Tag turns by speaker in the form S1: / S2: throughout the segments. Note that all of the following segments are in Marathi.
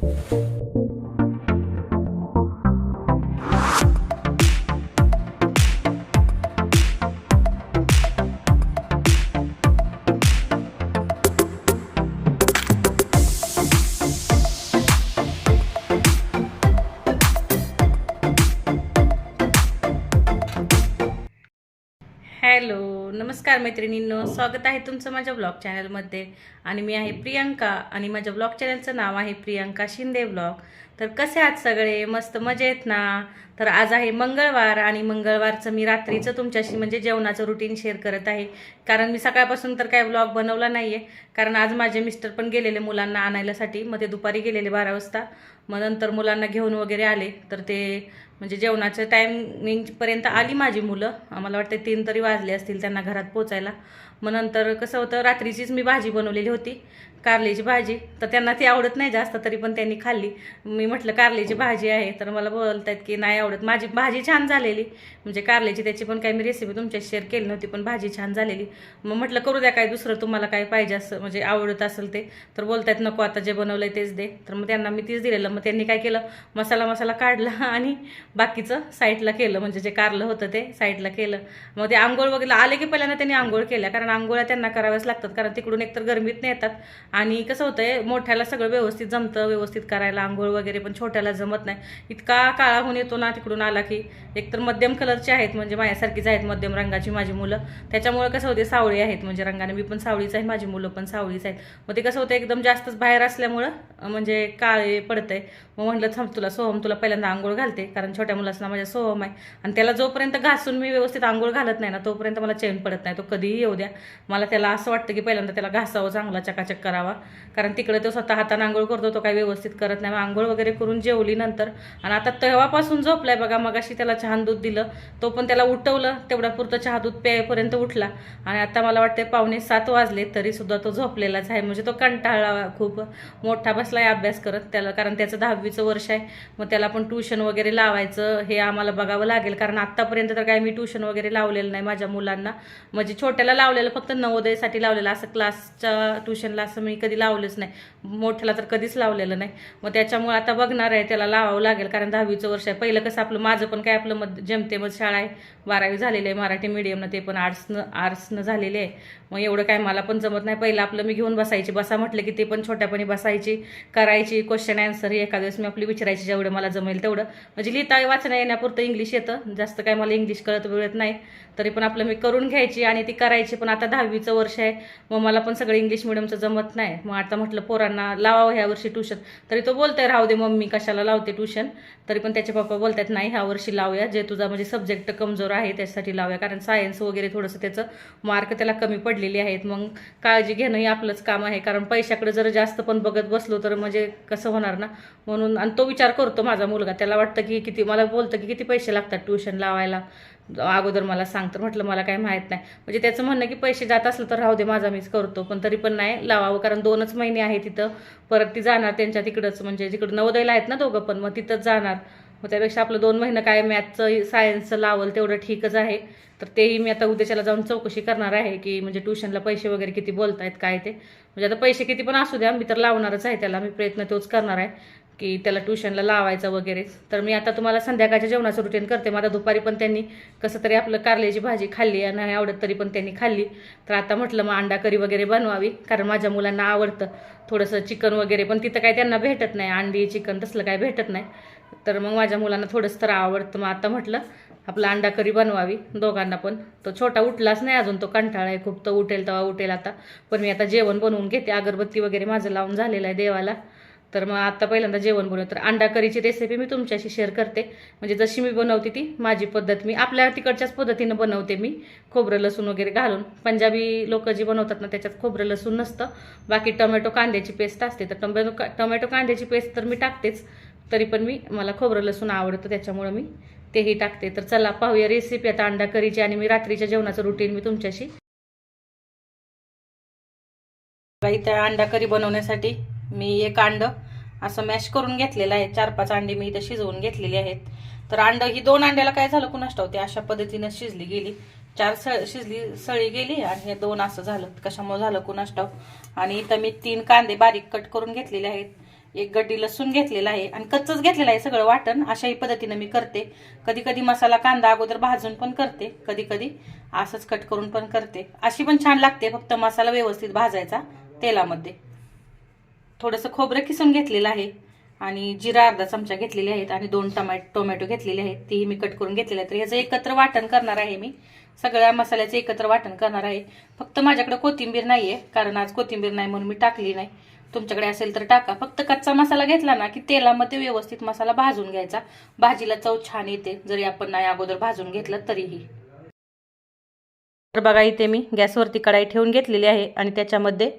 S1: Thank you. नमस्कार मैत्रिणींनो स्वागत आहे तुमचं माझ्या ब्लॉग चॅनलमध्ये. आणि मी आहे प्रियंका आणि माझ्या ब्लॉग चॅनलचं नाव आहे प्रियंका शिंदे ब्लॉग. तर कसे आहात सगळे? मस्त मजेत ना? तर आज आहे मंगळवार आणि मंगळवारचं मी रात्रीचं तुमच्याशी म्हणजे जेवणाचं रुटीन शेअर करत आहे. कारण मी सकाळपासून तर काय ब्लॉग बनवला नाही आहे कारण आज माझे मिस्टर पण गेलेले मुलांना आणायलासाठी. मग ते दुपारी गेलेले बारा वाजता. मग नंतर मुलांना घेऊन वगैरे आले. तर ते म्हणजे जेवणाचं टायमिंगपर्यंत आली माझी मुलं. आम्हाला वाटतं तीन तरी वाजले असतील त्यांना घरात पोचायला. मग नंतर कसं होतं रात्रीचीच मी भाजी बनवलेली होती. कारल्याची भाजी. तर त्यांना ती आवडत नाही जास्त तरी पण त्यांनी खाल्ली. मी म्हटलं कारल्याची भाजी आहे. तर मला बोलत आहेत की नाही आवडत. माझी भाजी छान झालेली. म्हणजे कारल्याची त्याची पण काही मी रेसिपी तुमच्या शेअर केली नव्हती पण भाजी छान झालेली. मग म्हटलं करू द्या काय दुसरं तुम्हाला काय पाहिजे असं. म्हणजे आवडत असेल ते. तर बोलतायत नको आता जे बनवलं आहे तेच दे. तर मग त्यांना मी तीच दिलेलं. मग त्यांनी काय केलं? मसाला मसाला काढला आणि बाकीचं साईडला केलं. म्हणजे जे कारलं होतं ते साईडला केलं. मग ते आंघोळ वगैरे आले की पहिल्यांदा त्यांनी आंघोळ केल्या. कारण आंघोळ्या त्यांना कराव्याच लागतात. कारण तिकडून एकतर गरमीत नाही येतात आणि कसं होतं आहे मोठ्याला सगळं व्यवस्थित जमतं व्यवस्थित करायला आंघोळ वगैरे पण छोट्याला जमत नाही. इतका काळा होऊन येतो ना तिकडून आला की एकतर मध्यम कलरचे आहेत म्हणजे माझ्यासारखीच आहेत मध्यम रंगाची माझी मुलं. त्याच्यामुळे कसं होते सावळी आहेत म्हणजे रंगाने. मी पण सावळीच आहे माझी मुलं पण सावळीच आहेत. मग ते कसं होतं एकदम जास्तच बाहेर असल्यामुळं म्हणजे काळे पडतंय. मग म्हटलं थांब तुला सोहम तुला पहिल्यांदा आंघोळ घालते कारण छोट्या मुलाचं माझ्या सोहम आहे. आणि त्याला जोपर्यंत घासून मी व्यवस्थित आंघोळ घालत नाही ना तोपर्यंत मला चैन पडत नाही. तो कधीही येऊ द्या. मला त्याला असं वाटतं की पहिल्यांदा त्याला घासावं चांगला चकाचक करावा कारण तिकडे तो स्वतः हातानं आंघोळ करतो तो काही व्यवस्थित करत नाही. मग आंघोळ वगैरे करून जेवली नंतर आणि आता तेव्हापासून झोपलाय बघा मगाशी त्याला छान दूध दिलं तो पण त्याला उठवलं तेवढ्या पुरतं चहा दूध प्यायपर्यंत उठला. आणि आता मला वाटते पावणे सात वाजले तरी सुद्धा तो झोपलेलाच आहे. म्हणजे तो कंटाळला खूप. मोठा बसलाय अभ्यास करत त्याला कारण त्याचं दहावीचं वर्ष आहे. मग त्याला पण ट्युशन वगैरे लावायचं हे आम्हाला बघावं लागेल. कारण आत्तापर्यंत तर काय मी ट्युशन वगैरे लावलेलं नाही माझ्या मुलांना. म्हणजे छोट्याला लावलेलं फक्त नवोदयसाठी लावलेलं. असं क्लासच्या ट्युशनला असं मी मी कधी लावलंच नाही. मोठ्याला तर कधीच लावलेलं नाही. मग त्याच्यामुळे आता बघणार आहे त्याला लावावं लागेल कारण दहावीचं वर्ष आहे. पहिलं कसं आपलं माझं पण काय आपलं मध जमतेमध शाळा आहे. बारावी झालेली आहे मराठी मिडियमनं ते पण आर्ट्सनं आर्ट्सनं झालेले आहे. मग एवढं काय मला पण जमत नाही. पहिलं आपलं मी घेऊन बसायची. बसा म्हटलं की ते पण छोट्यापणी बसायची करायची क्वेश्चन आन्सर एका दिवस मी आपली विचारायची जेवढं मला जमेल तेवढं. म्हणजे लिहिता वाचण्या येण्यापुरतं इंग्लिश येतं. जास्त काय मला इंग्लिश कळत मिळत नाही. तरी पण आपलं मी करून घ्यायची आणि ती करायची. पण आता दहावीचं वर्ष आहे. मग मला पण सगळं इंग्लिश मिडियमचं जमत नाही. नाही. मग आता म्हटलं पोरांना लावावं ह्या वर्षी ट्युशन तरी तो बोलतोय राहू दे मम्मी कशाला लावते ट्युशन तरी पण त्याचे पप्पा बोलतात नाही ह्या वर्षी लावूया. जे तुझा म्हणजे सब्जेक्ट कमजोर आहे त्याच्यासाठी लावूया. कारण सायन्स वगैरे थोडंसं त्याचं मार्क त्याला कमी पडलेले आहेत. मग काळजी घेणं हे आपलंच काम आहे. कारण पैशाकडे जर जास्त पण बघत बसलो तर म्हणजे कसं होणार ना? म्हणून आणि तो विचार करतो माझा मुलगा. त्याला वाटतं की किती मला बोलतं की किती पैसे लागतात ट्युशन लावायला? अगोदर मला सांग तर म्हटलं मला काय माहीत नाही. म्हणजे त्याचं म्हणणं की पैसे जात असलं तर राहू दे माझा मीच करतो. पण तरी पण नाही लावावं कारण दोनच महिने आहे तिथं. परत ती जाणार त्यांच्या तिकडंच म्हणजे जिकडं नवोदयला आहेत ना दोघं पण मग तिथंच जाणार. मग त्यापेक्षा आपलं दोन महिनं काय मॅथचं सायन्सचं लावल तेवढं ठीकच आहे. तर तेही मी आता उद्याच्याला जाऊन चौकशी करणार आहे की म्हणजे ट्युशनला पैसे वगैरे किती बोलतायत काय ते. म्हणजे आता पैसे किती पण असू द्या मी तर लावणारच आहे त्याला मी प्रयत्न तोच करणार आहे. की त्याला ट्युशनला लावायचं वगैरे. तर मी आता तुम्हाला संध्याकाळच्या जेवणाचं रुटीन करते. मला दुपारी पण त्यांनी कसं तरी आपलं कारल्याची भाजी खाल्ली आणि नाही आवडत तरी पण त्यांनी खाल्ली. तर आता म्हटलं मग अंडा करी वगैरे बनवावी कारण माझ्या मुलांना आवडतं. थोडंसं चिकन वगैरे पण तिथं काय त्यांना भेटत नाही. अंडी चिकन तसलं काय भेटत नाही. तर मग माझ्या मुलांना थोडंसं तर आवडतं. मग आता म्हटलं आपलं अंडा करी बनवावी दोघांना पण. तो छोटा उठलाच नाही अजून तो कंटाळा आहे खूप. तो उठेल तेव्हा उठेल आता. पण मी आता जेवण बनवून घेते. अगरबत्ती वगैरे माझं लावून झालेलं आहे देवाला. तर मग आता पहिल्यांदा जेवण बनवलं. तर अंडा करीची रेसिपी मी तुमच्याशी शेअर करते. म्हणजे जशी मी बनवते ती माझी पद्धत. मी आपल्या तिकडच्याच पद्धतीनं बनवते मी खोबरं लसूण वगैरे घालून. पंजाबी लोक जी बनवतात ना त्याच्यात खोबरं लसूण नसतं. बाकी टोमॅटो कांद्याची पेस्ट असते. तर टोमॅटो टोमॅटो कांद्याची पेस्ट तर मी टाकतेच. तरी पण मी मला खोबरं लसूण आवडतं. त्याच्यामुळं मी तेही टाकते. तर चला पाहूया रेसिपी आता अंडा करीची आणि मी रात्रीच्या जेवणाचं रुटीन मी तुमच्याशी. इथे अंडा करी बनवण्यासाठी मी एक अंड असं मॅश करून घेतलेलं आहे. चार पाच अंडी मी इथं शिजवून घेतलेली आहेत. तर अंड ही दोन अंड्याला काय झालं कुणास ठाऊक? ते अशा पद्धतीनं शिजली गेली. चार सळ शिजली सळी गेली आणि हे दोन असं झालं. कशामुळे झालं कुणास आणि इथं मी तीन कांदे बारीक कट करून घेतलेले आहेत. एक गड्डी लसूण घेतलेला आहे आणि कच्चच घेतलेला आहे सगळं वाटण. अशाही पद्धतीनं मी करते. कधी कधी मसाला कांदा अगोदर भाजून पण करते. कधी कधी असंच कट करून पण करते. अशी पण छान लागते फक्त मसाला व्यवस्थित भाजायचा तेलामध्ये. थोडंसं खोबरं किसून घेतलेलं आहे आणि जिरा अर्धा चमचा घेतलेले आहेत आणि दोन टमा टोमॅटो घेतलेले आहेत. तीही मी कट करून घेतलेले आहेत. तर ह्याचं एकत्र वाटण करणार आहे मी. सगळ्या मसाल्याचं एकत्र वाटण करणार आहे. फक्त माझ्याकडे कोथिंबीर नाही आहे कारण आज कोथिंबीर नाही म्हणून मी टाकली नाही. तुमच्याकडे असेल तर टाका. फक्त कच्चा मसाला घेतला ना की तेलामध्ये व्यवस्थित मसाला भाजून घ्यायचा. भाजीला चव छान येते. जरी आपण नाही अगोदर भाजून घेतलं तरीही. तर बघा इथे मी गॅसवरती कढाई ठेवून घेतलेली आहे आणि त्याच्यामध्ये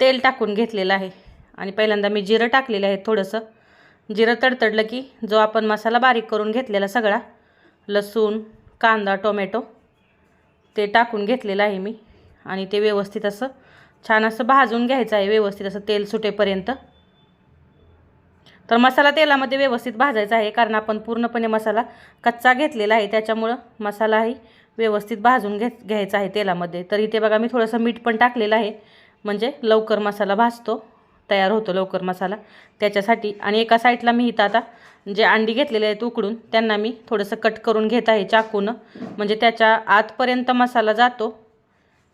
S1: तेल टाकून घेतलेलं आहे. आणि पहिल्यांदा मी जिरं टाकलेलं आहे थोडंसं. जिरं तडतडलं की जो आपण मसाला बारीक करून घेतलेला सगळा लसूण कांदा टोमॅटो ते टाकून घेतलेलं आहे मी. आणि ते व्यवस्थित असं छान असं भाजून घ्यायचं आहे व्यवस्थित असं तेल सुटेपर्यंत. तर मसाला तेलामध्ये व्यवस्थित भाजायचा आहे कारण आपण पूर्णपणे मसाला कच्चा घेतलेला आहे त्याच्यामुळं मसालाही व्यवस्थित भाजून घे घ्यायचा आहे तेलामध्ये. तर इथे बघा मी थोडंसं मीठ पण टाकलेलं आहे म्हणजे लवकर मसाला भाजतो. तयार होतो लवकर मसाला त्याच्यासाठी. आणि एका साईडला मी इथं आता जे अंडी घेतलेले आहेत उकडून त्यांना मी थोडंसं कट करून घेत आहे चाकूनं. म्हणजे त्याच्या आतपर्यंत मसाला जातो.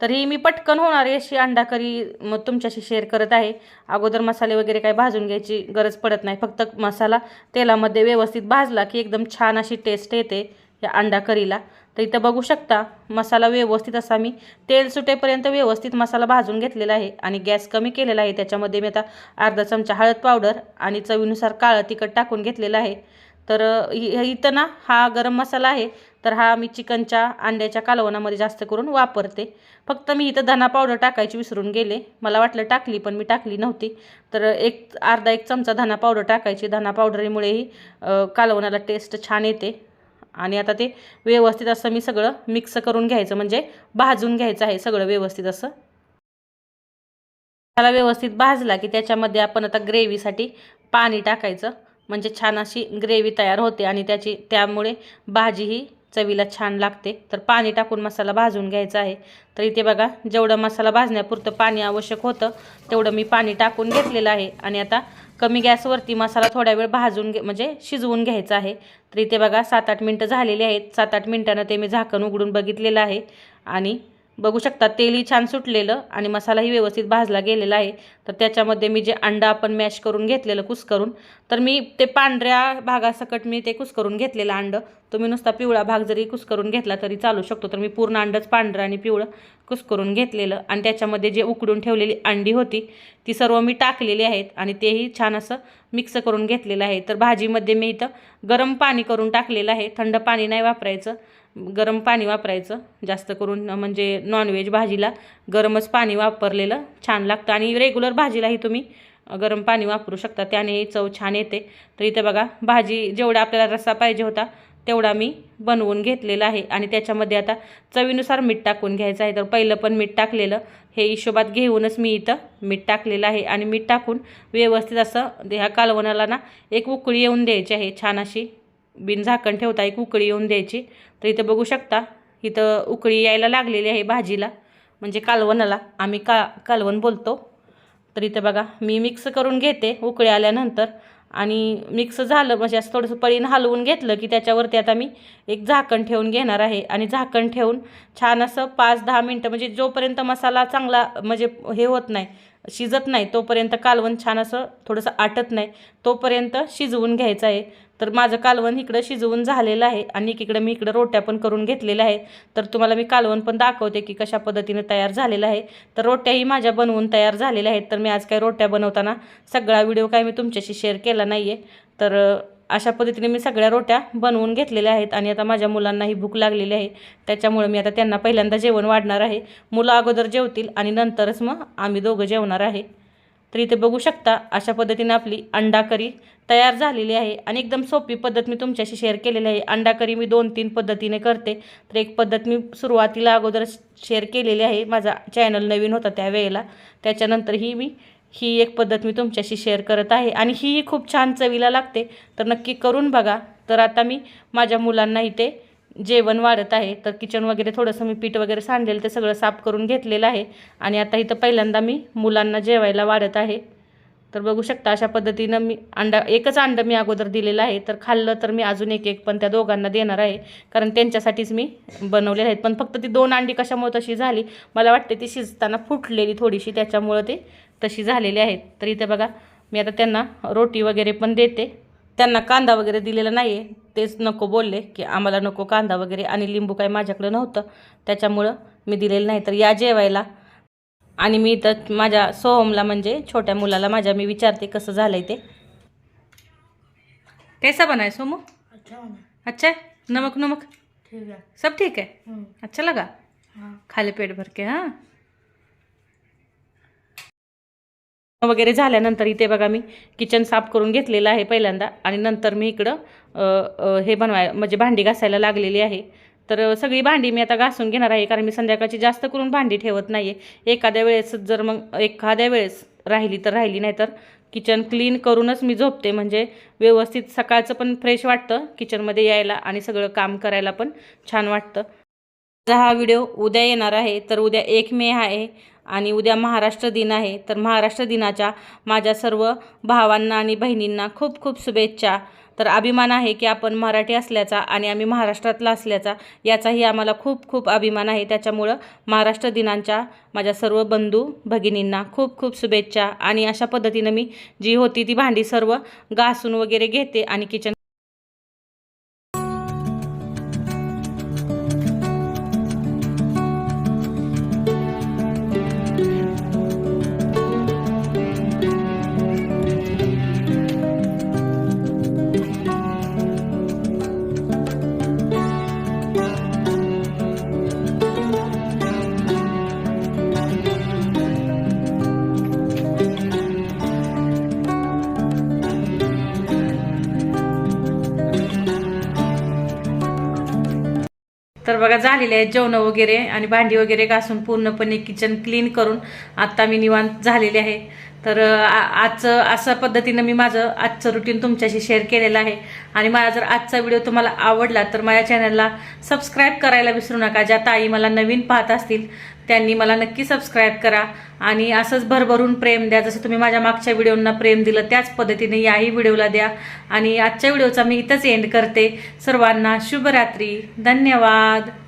S1: तर ही मी पटकन होणारी अशी अंडा करी मग तुमच्याशी शेअर करत आहे. अगोदर मसाले वगैरे काही भाजून घ्यायची गरज पडत नाही. फक्त मसाला तेलामध्ये व्यवस्थित भाजला की एकदम छान अशी टेस्ट येते. या अंडा करीला. तर इथं बघू शकता मसाला व्यवस्थित असा मी तेल सुटेपर्यंत व्यवस्थित मसाला भाजून घेतलेला आहे आणि गॅस कमी केलेला आहे. त्याच्यामध्ये मी आता अर्धा चमचा हळद पावडर आणि चवीनुसार काळं तिखट टाकून घेतलेलं आहे. तर इथं ना हा गरम मसाला आहे तर हा मी चिकनच्या अंड्याच्या कालवणामध्ये जास्त करून वापरते. फक्त मी इथं धना पावडर टाकायची विसरून गेले. मला वाटलं टाकली पण मी टाकली नव्हती. तर एक अर्धा एक चमचा धना पावडर टाकायची. धना पावडरीमुळेही कालवणाला टेस्ट छान येते. आणि आता ते व्यवस्थित असं मी सगळं मिक्स करून घ्यायचं म्हणजे भाजून घ्यायचं आहे सगळं व्यवस्थित असं. त्याला व्यवस्थित भाजला की त्याच्यामध्ये आपण आता ग्रेव्हीसाठी पाणी टाकायचं. म्हणजे छान अशी ग्रेव्ही तयार होते आणि त्याची त्यामुळे भाजीही चवीला छान लागते. तर पाणी टाकून मसाला भाजून घ्यायचा आहे. तर इथे बघा जेवढं मसाला भाजण्यापुरतं पाणी आवश्यक होतं तेवढं मी पाणी टाकून घेतलेलं आहे. आणि आता कमी गॅसवरती मसाला थोडा वेळ भाजून घे म्हणजे शिजवून घ्यायचा आहे. तर इथे बघा सात आठ मिनटं झालेली आहेत. सात आठ मिनटानं ते मी झाकण उघडून बघितलेलं आहे. आणि बघू शकता तेलही छान सुटलेलं आणि मसालाही व्यवस्थित भाजला गेलेला आहे. तर त्याच्यामध्ये मी जे अंडं आपण मॅश करून घेतलेलं कुसकरून तर मी ते पांढऱ्या भागासकट मी ते कुसकरून घेतलेलं अंडं. तुम्ही नुसता पिवळा भाग जरी कुसकरून घेतला तरी चालू शकतो. तर मी पूर्ण अंडंच पांढरं आणि पिवळं कुस करून घेतलेलं आणि त्याच्यामध्ये जे उकडून ठेवलेली अंडी होती ती सर्व मी टाकलेली आहेत आणि तेही छान असं मिक्स करून घेतलेलं आहे. तर भाजीमध्ये मी इथं गरम पाणी करून टाकलेलं आहे. थंड पाणी नाही वापरायचं. गरम पाणी वापरायचं जास्त करून म्हणजे नॉनव्हेज भाजीला गरमच पाणी वापरलेलं छान लागतं. आणि रेग्युलर भाजीलाही तुम्ही गरम पाणी वापरू शकता. त्याने चव छान येते. तर इथे बघा भाजी जेवढा आपल्याला रस्सा पाहिजे होता तेवढा मी बनवून घेतलेला आहे. आणि त्याच्यामध्ये आता चवीनुसार मीठ टाकून घ्यायचं आहे. तर पहिलं पण मीठ टाकलेलं. हे हिशोबात घेऊनच मी इथं मीठ टाकलेलं आहे. आणि मीठ टाकून व्यवस्थित असं ह्या कालवणाला ना एक उकळी येऊन द्यायची आहे. छान अशी बिन झाकण ठेवता एक उकळी येऊन द्यायची. तर इथं बघू शकता इथं उकळी यायला लागलेली आहे भाजीला म्हणजे कालवणाला. आम्ही का कालवण बोलतो. तर इथं बघा मी मिक्स करून घेते उकळी आल्यानंतर. आणि मिक्स झालं म्हणजे असं थोडंसं पळीन हलवून घेतलं की त्याच्यावरती आता मी एक झाकण ठेवून घेणार आहे. आणि झाकण ठेवून छान असं पाच दहा मिनटं म्हणजे जोपर्यंत मसाला चांगला म्हणजे हे होत नाही शिजत नाही तोपर्यंत कालवण छान असं थोडंसं आटत नाही तोपर्यंत शिजवून घ्यायचं आहे. तर माझं कालवण इकडं शिजवून झालेलं आहे आणि एकीकडं मी इकडं रोट्या पण करून घेतलेल्या आहे. तर तुम्हाला मी कालवण पण दाखवते की कशा पद्धतीने तयार झालेलं आहे. तर रोट्याही माझ्या बनवून तयार झालेल्या आहेत. तर मी आज काय रोट्या बनवताना सगळा व्हिडिओ काय मी तुमच्याशी शेअर केला नाही आहे तर अशा पद्धतीने मी सगळ्या रोट्या बनवून घेतलेल्या आहेत आणि आता माझ्या मुलांनाही भूक लागलेली आहे. त्याच्यामुळे मी आता त्यांना पहिल्यांदा जेवण वाढणार आहे. मुलं अगोदर जेवतील आणि नंतरच मग आम्ही दोघं जेवणार आहे. तर इथे बघू शकता अशा पद्धतीने आपली अंडा करी तयार झालेली आहे आणि एकदम सोपी पद्धत मी तुमच्याशी शेअर केलेली आहे. अंडा करी मी दोन तीन पद्धतीने करते. तर एक पद्धत मी सुरुवातीला अगोदर शेअर केलेली आहे. माझा चॅनल नवीन होता त्यावेळेला. त्याच्यानंतर ही मी ही एक पद्धत मी तुमच्याशी शेअर करत आहे. आणि हीही खूप छान चवीला लागते. तर नक्की करून बघा. तर आता मी माझ्या मुलांना इथे जेवण वाढत आहे. तर किचन वगैरे थोडंसं मी पीठ वगैरे सांडलेलं ते सगळं साफ करून घेतलेलं आहे. आणि आता इथं पहिल्यांदा मी मुलांना जेवायला वाढत आहे. तर बघू शकता अशा पद्धतीनं मी अंडा एकच अंडं मी अगोदर दिलेलं आहे. तर खाल्लं तर मी अजून एक एक पण त्या दोघांना देणार आहे. कारण त्यांच्यासाठीच मी बनवलेले आहेत. पण फक्त ती दोन अंडी कशामुळे तशी झाली? मला वाटते ती शिजताना फुटलेली थोडीशी. त्याच्यामुळं ते तशी झालेली आहेत. तर इथे बघा मी आता त्यांना रोटी वगैरे पण देते. त्यांना कांदा वगैरे दिलेला नाही आहे तेच नको बोलले की आम्हाला नको कांदा वगैरे आणि लिंबू काही माझ्याकडे नव्हतं. त्याच्यामुळं मी दिलेलं नाही. तर या जेवायला. आणि मी तर माझ्या सोहमला म्हणजे छोट्या मुलाला माझ्या मी विचारते कसं झालंय ते. कैसा बना है सोमू?
S2: अच्छा
S1: नमक नमक?
S2: ठीक है
S1: सब ठीक है
S2: हम्म,
S1: अच्छा लगा?
S2: हाँ.
S1: खाली पेट भर के हां? वगैरे झाल्यानंतर इथे बघा मी किचन साफ करून घेतलेलं आहे पहिल्यांदा. आणि नंतर मी इकडं हे बनवाय म्हणजे भांडी घासायला लागलेली आहे. तर सगळी भांडी मी आता घासून घेणार आहे कारण मी संध्याकाळची जास्त करून भांडी ठेवत नाही आहे एखाद्या वेळेस जर मग एखाद्या वेळेस राहिली तर राहिली नाही तर किचन क्लीन करूनच मी झोपते. म्हणजे व्यवस्थित सकाळचं पण फ्रेश वाटतं किचनमध्ये यायला आणि सगळं काम करायला पण छान वाटतं. माझा हा व्हिडिओ उद्या येणार आहे. तर उद्या एक मे आहे. आणि उद्या महाराष्ट्र दिन आहे तर महाराष्ट्र दिनाच्या माझ्या सर्व भावांना आणि बहिणींना खूप खूप शुभेच्छा. तर अभिमान आहे की आपण मराठी असल्याचा आणि आम्ही महाराष्ट्रातला असल्याचा याचाही आम्हाला खूप खूप अभिमान आहे. त्याच्यामुळं महाराष्ट्र दिनांच्या माझ्या सर्व बंधू भगिनींना खूप खूप शुभेच्छा. आणि अशा पद्धतीनं मी जी होती ती भांडी सर्व घासून वगैरे घेते आणि किचन Thank you. तर बघा झालेले आहेत जेवणं वगैरे आणि भांडी वगैरे घासून पूर्णपणे किचन क्लीन करून आत्ता मी निवांत झालेले आहे. तर आ- आजचं अशा पद्धतीनं मी माझं आजचं रुटीन तुमच्याशी शेअर केलेलं आहे. आणि मला जर आजचा व्हिडिओ तुम्हाला आवडला तर माझ्या चॅनलला सबस्क्राईब करायला विसरू नका. ज्या ताई मला नवीन पाहत असतील त्यांनी मला नक्की सबस्क्राईब करा. आणि असंच भरभरून प्रेम द्या. जसं तुम्ही माझ्या मागच्या व्हिडिओंना प्रेम दिलं त्याच पद्धतीने याही व्हिडिओला द्या. आणि आजच्या व्हिडिओचा मी इथंच एंड करते. सर्वांना शुभरात्री. धन्यवाद.